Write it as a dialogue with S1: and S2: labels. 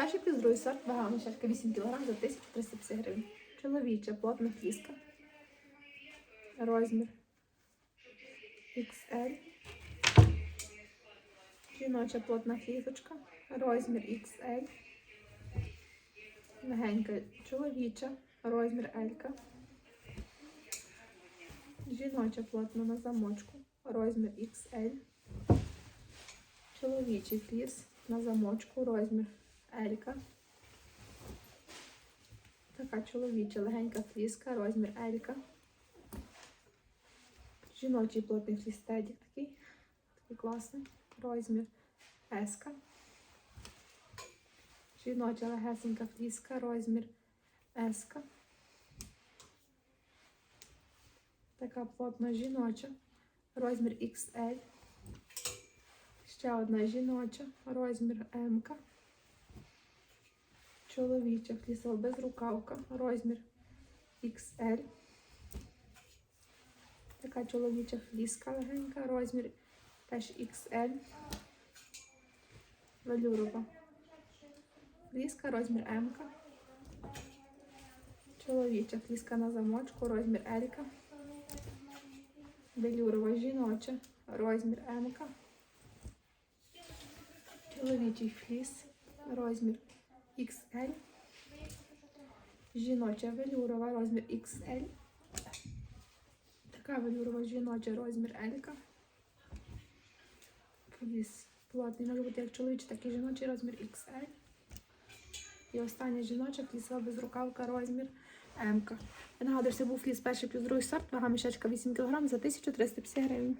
S1: перший плюс другий сорт, вага мішечка 8 кг за 1350 гривень. Чоловіча, плотна фліска. Розмір XL. Жіноча плотна флісочка. Розмір XL. Легенька чоловіча. Розмір L. Жіноча плотна на замочку. Розмір XL. Чоловічий фліс на замочку. Розмір L. Така чоловіча легенька фліска, розмір L. Жіночий плотний флістедік такий. Такий класний. Розмір S. Жіноча легесенька фліска, розмір S. Така плотна жіноча, розмір XL. Ще одна жіноча, розмір М. Чоловіча флісова безрукавка, розмір XL. Така чоловіча фліска легенька, розмір теж XL. Велюрова. Фліска, розмір М. Чоловіча фліска на замочку, розмір L. Велюрова жіноча, розмір М. Чоловічий фліс, розмір. Жіноча велюрова, розмір XL. Така велюрова жіноча, розмір L. Фліс плотний, може бути як чоловічий, так і жіночий розмір XL. І остання жіноча флісова безрукавка, розмір М. Я нагадую, що це був фліс перший плюс другий сорт, вага мішечка 8 кг за 1350 гривень.